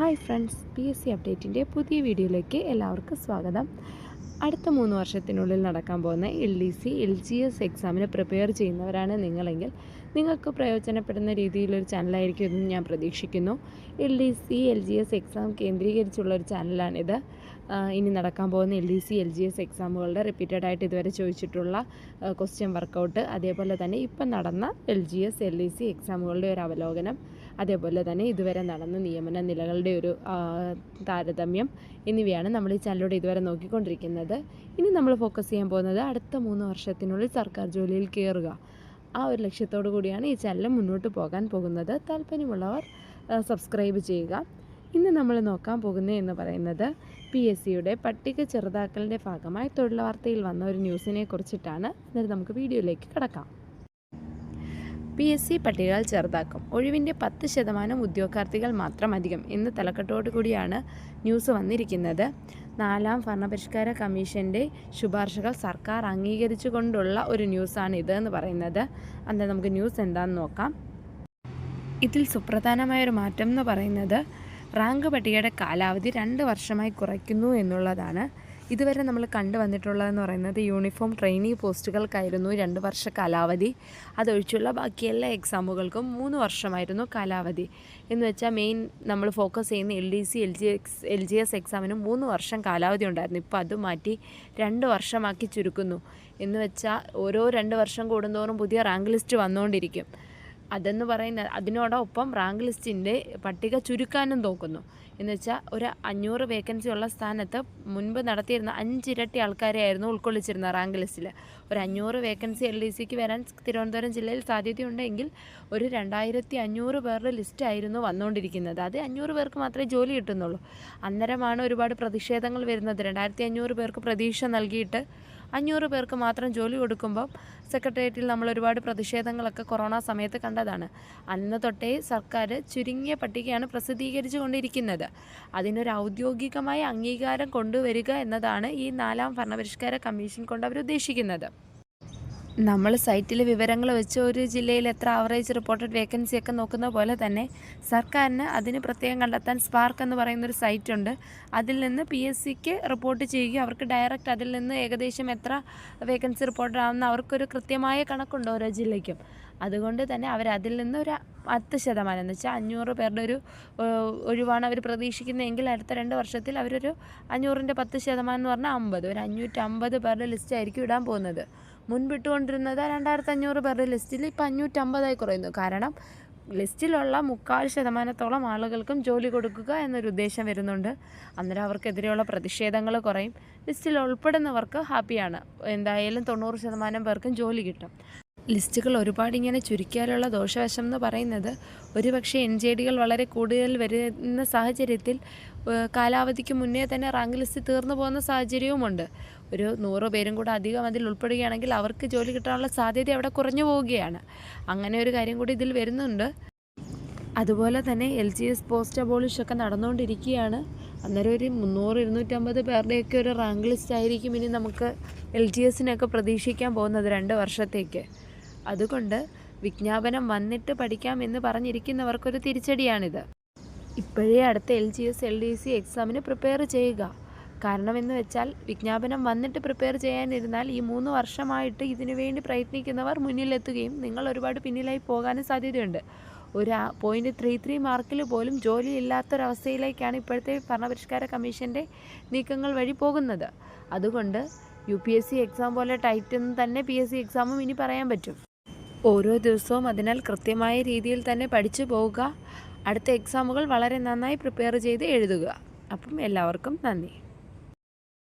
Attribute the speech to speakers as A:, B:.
A: Hi friends P S C അപ്ഡേറ്റിന്റെ പുതിയ വീഡിയോയിലേക്ക് എല്ലാവർക്കും സ്വാഗതം. അടുത്ത മൂന്ന് വർഷത്തിനുള്ളിൽ നടക്കാൻ പോകുന്ന L D C L G S എക്സാമിന് പ്രിപ്പയർ ചെയ്യുന്നവരാണ് നിങ്ങളെങ്കിൽ നിങ്ങൾക്ക് പ്രയോജനപ്പെടുന്ന രീതിയിലൊരു ചാനലായിരിക്കും എന്ന് ഞാൻ പ്രതീക്ഷിക്കുന്നു. L D C L G S exam കേന്ദ്രീകരിച്ചുള്ള ഒരു ചാനലാണിത് ഇനി നടക്കാൻ പോകുന്ന L D C L G S എക്സാമുകളുടെ repeated ആയിട്ട് ഇതുവരെ ചോദിച്ചിട്ടുള്ള ക്വസ്റ്റ്യൻ വർക്കൗട്ട് അതേപോലെ തന്നെ ഇപ്പം നടന്ന L G S L D C എക്സാമുകളുടെ ഒരു അവലോകനം. അതേപോലെ തന്നെ ഇതുവരെ നടന്ന നിയമന നിലകളുടെ ഒരു താരതമ്യം എന്നിവയാണ് നമ്മൾ ഈ ചാനലിലൂടെ ഇതുവരെ നോക്കിക്കൊണ്ടിരിക്കുന്നത്. ഇനി നമ്മൾ ഫോക്കസ് ചെയ്യാൻ പോകുന്നത് അടുത്ത മൂന്ന് വർഷത്തിനുള്ളിൽ സർക്കാർ ജോലിയിൽ കയറുക ആ ഒരു ലക്ഷ്യത്തോടു കൂടിയാണ് ഈ ചാനൽ മുന്നോട്ട് പോകാൻ പോകുന്നത്. താല്പര്യമുള്ളവർ സബ്സ്ക്രൈബ് ചെയ്യുക. ഇന്ന് നമ്മൾ നോക്കാൻ പോകുന്നത് എന്ന് പറയുന്നത് പി എസ് സിയുടെ പട്ടിക ചെറുതാക്കലിന്റെ ഭാഗമായി തൊഴിൽ വാർത്തയിൽ വന്ന ഒരു ന്യൂസിനെ കുറിച്ചിട്ടാണ്. എന്നിട്ട് നമുക്ക് വീഡിയോയിലേക്ക് കിടക്കാം. പി എസ് സി പട്ടികകൾ ചെറുതാക്കും. ഒഴിവിന്റെ പത്ത് ശതമാനം ഉദ്യോഗാർത്ഥികൾ മാത്രം അധികം എന്ന് തലക്കെട്ടോടു കൂടിയാണ് ന്യൂസ് വന്നിരിക്കുന്നത്. നാലാം ഭരണപരിഷ്കാര കമ്മീഷന്റെ ശുപാർശകൾ സർക്കാർ അംഗീകരിച്ചുകൊണ്ടുള്ള ഒരു ന്യൂസാണ് ഇത് എന്ന് പറയുന്നത്. അന്ന് നമുക്ക് ന്യൂസ് എന്താണെന്ന് നോക്കാം. ഇതിൽ സുപ്രധാനമായ ഒരു മാറ്റം എന്ന് പറയുന്നത് റാങ്ക് പട്ടികയുടെ കാലാവധി രണ്ട് വർഷമായി കുറയ്ക്കുന്നു എന്നുള്ളതാണ്. ഇതുവരെ നമ്മൾ കണ്ടുവന്നിട്ടുള്ളതെന്ന് പറയുന്നത് യൂണിഫോം ട്രെയിനിങ് പോസ്റ്റുകൾക്കായിരുന്നു രണ്ട് വർഷ കാലാവധി. അതൊഴിച്ചുള്ള ബാക്കി എല്ലാ എക്സാമുകൾക്കും മൂന്ന് വർഷമായിരുന്നു കാലാവധി. എന്ന് വെച്ചാൽ മെയിൻ നമ്മൾ ഫോക്കസ് ചെയ്യുന്ന L D C L G X L G S എക്സാമിന് മൂന്ന് വർഷം കാലാവധി ഉണ്ടായിരുന്നു. ഇപ്പോൾ അത് മാറ്റി രണ്ട് വർഷമാക്കി ചുരുക്കുന്നു. എന്ന് വെച്ചാൽ ഓരോ രണ്ട് വർഷം കൂടുന്തോറും പുതിയ റാങ്ക് ലിസ്റ്റ് വന്നുകൊണ്ടിരിക്കും അതെന്ന് പറയുന്നത് അതിനോടൊപ്പം റാങ്ക് ലിസ്റ്റിന്റെ പട്ടിക ചുരുക്കാനും തോക്കുന്നു. എന്ന് വെച്ചാൽ ഒരു അഞ്ഞൂറ് വേക്കൻസി ഉള്ള സ്ഥാനത്ത് മുൻപ് നടത്തിയിരുന്ന അഞ്ചിരട്ടി ആൾക്കാരെയായിരുന്നു ഉൾക്കൊള്ളിച്ചിരുന്ന റാങ്ക് ലിസ്റ്റിൽ ഒരു അഞ്ഞൂറ് വേക്കൻസി എൽ ഡി സിക്ക് വരാൻ തിരുവനന്തപുരം ജില്ലയിൽ സാധ്യതയുണ്ടെങ്കിൽ ഒരു രണ്ടായിരത്തി അഞ്ഞൂറ് പേരുടെ ലിസ്റ്റായിരുന്നു വന്നുകൊണ്ടിരിക്കുന്നത്. അത് അഞ്ഞൂറ് പേർക്ക് മാത്രമേ ജോലി കിട്ടുന്നുള്ളൂ. അന്നേരമാണ് ഒരുപാട് പ്രതിഷേധങ്ങൾ വരുന്നത്. രണ്ടായിരത്തി അഞ്ഞൂറ് പേർക്ക് പ്രതീക്ഷ നൽകിയിട്ട് അഞ്ഞൂറ് പേർക്ക് മാത്രം ജോലി കൊടുക്കുമ്പോൾ സെക്രട്ടേറിയറ്റിൽ നമ്മൾ ഒരുപാട് പ്രതിഷേധങ്ങളൊക്കെ കൊറോണ സമയത്ത് കണ്ടതാണ്. അന്ന് തൊട്ടേ സർക്കാർ ചുരുങ്ങിയ പട്ടികയാണ് പ്രസിദ്ധീകരിച്ചു കൊണ്ടിരിക്കുന്നത് അതിനൊരു ഔദ്യോഗികമായ അംഗീകാരം കൊണ്ടുവരിക എന്നതാണ് ഈ നാലാം ഭരണപരിഷ്കാര കമ്മീഷൻ കൊണ്ട് അവർ ഉദ്ദേശിക്കുന്നത്. നമ്മൾ സൈറ്റിൽ വിവരങ്ങൾ വെച്ച് ഒരു ജില്ലയിൽ എത്ര ആവറേജ് റിപ്പോർട്ടഡ് വേക്കൻസി ഒക്കെ നോക്കുന്ന പോലെ തന്നെ സർക്കാരിന് അതിന് പ്രത്യേകം കണ്ടെത്താൻ സ്പാർക്ക് എന്ന് പറയുന്ന ഒരു സൈറ്റ് ഉണ്ട്. അതിൽ നിന്ന് പി എസ് സിക്ക് റിപ്പോർട്ട് ചെയ്യുക അവർക്ക് ഡയറക്റ്റ് അതിൽ നിന്ന് ഏകദേശം എത്ര വേക്കൻസി റിപ്പോർട്ടഡ് ആവുന്ന അവർക്കൊരു കൃത്യമായ കണക്കുണ്ട് ഓരോ ജില്ലയ്ക്കും. അതുകൊണ്ട് തന്നെ അവർ അതിൽ നിന്ന് ഒരു പത്ത് ശതമാനം എന്ന് വെച്ചാൽ അഞ്ഞൂറ് പേരുടെ ഒരു ഒഴിവാണ് അവർ പ്രതീക്ഷിക്കുന്നതെങ്കിൽ അടുത്ത രണ്ട് വർഷത്തിൽ അവരൊരു അഞ്ഞൂറിന്റെ പത്ത് ശതമാനം എന്ന് പറഞ്ഞാൽ അമ്പത്. ഒരു അഞ്ഞൂറ്റമ്പത് പേരുടെ ലിസ്റ്റ് ആയിരിക്കും ഇടാൻ പോകുന്നത്. മുൻപിട്ടുകൊണ്ടിരുന്നത് രണ്ടായിരത്തി അഞ്ഞൂറ് പേരുടെ ലിസ്റ്റിൽ ഇപ്പം അഞ്ഞൂറ്റമ്പതായി കുറയുന്നു. കാരണം ലിസ്റ്റിലുള്ള മുക്കാൽ ശതമാനത്തോളം ആളുകൾക്കും ജോലി കൊടുക്കുക എന്നൊരു ഉദ്ദേശം വരുന്നുണ്ട്. അന്നേരം അവർക്കെതിരെയുള്ള പ്രതിഷേധങ്ങൾ കുറയും. ലിസ്റ്റിൽ ഉൾപ്പെടുന്നവർക്ക് ഹാപ്പിയാണ്. എന്തായാലും തൊണ്ണൂറ് ശതമാനം പേർക്കും ജോലി കിട്ടും. ലിസ്റ്റുകൾ ഒരുപാട് ഇങ്ങനെ ചുരുക്കിയാലുള്ള ദോഷവശം എന്ന് പറയുന്നത് ഒരുപക്ഷെ എൻ ജെ ഡികൾ വളരെ കൂടുതൽ വരുന്ന സാഹചര്യത്തിൽ കാലാവധിക്ക് മുന്നേ തന്നെ റാങ്ക് ലിസ്റ്റ് തീർന്നു പോകുന്ന സാഹചര്യവുമുണ്ട്. ഒരു നൂറ് പേരും കൂടെ അധികം അതിൽ ഉൾപ്പെടുകയാണെങ്കിൽ അവർക്ക് ജോലി കിട്ടാനുള്ള സാധ്യത അവിടെ കുറഞ്ഞു പോവുകയാണ്. അങ്ങനെ ഒരു കാര്യം കൂടി ഇതിൽ വരുന്നുണ്ട്. അതുപോലെ തന്നെ L G S post abolish ഒക്കെ നടന്നുകൊണ്ടിരിക്കുകയാണ്. അന്നേരം ഒരു മുന്നൂറ് ഇരുന്നൂറ്റമ്പത് പേരുടെയൊക്കെ ഒരു റാങ്ക് ലിസ്റ്റ് ആയിരിക്കും ഇനി നമുക്ക് എൽ ജി എസിനൊക്കെ പ്രതീക്ഷിക്കാൻ പോകുന്നത് രണ്ട് വർഷത്തേക്ക്. അതുകൊണ്ട് വിജ്ഞാപനം വന്നിട്ട് പഠിക്കാം എന്ന് പറഞ്ഞിരിക്കുന്നവർക്കൊരു തിരിച്ചടിയാണിത്. ഇപ്പോഴേ അടുത്ത L G S L D C എക്സാമിന് പ്രിപ്പയർ ചെയ്യുക. കാരണം എന്ന് വെച്ചാൽ വിജ്ഞാപനം വന്നിട്ട് പ്രിപ്പയർ ചെയ്യാനിരുന്നാൽ ഈ മൂന്ന് വർഷമായിട്ട് ഇതിനു വേണ്ടി പ്രയത്നിക്കുന്നവർ മുന്നിലെത്തുകയും നിങ്ങൾ ഒരുപാട് പിന്നിലായി പോകാനും സാധ്യതയുണ്ട്. ഒരു പോയിന്റ് ത്രീ ത്രീ മാർക്കിൽ പോലും ജോലി ഇല്ലാത്തൊരവസ്ഥയിലേക്കാണ് ഇപ്പോഴത്തെ ഭരണപരിഷ്കാര കമ്മീഷന്റെ നീക്കങ്ങൾ വഴി പോകുന്നത്. അതുകൊണ്ട് U P S C exam പോലെ ടൈറ്റ് തന്നെ പി എസ് സി എക്സാമും ഇനി പറയാൻ പറ്റും. ഓരോ ദിവസവും അതിനാൽ കൃത്യമായ രീതിയിൽ തന്നെ പഠിച്ചു പോവുക. അടുത്ത എക്സാമുകൾ വളരെ നന്നായി പ്രിപ്പയർ ചെയ്ത് എഴുതുക. അപ്പം എല്ലാവർക്കും നന്ദി.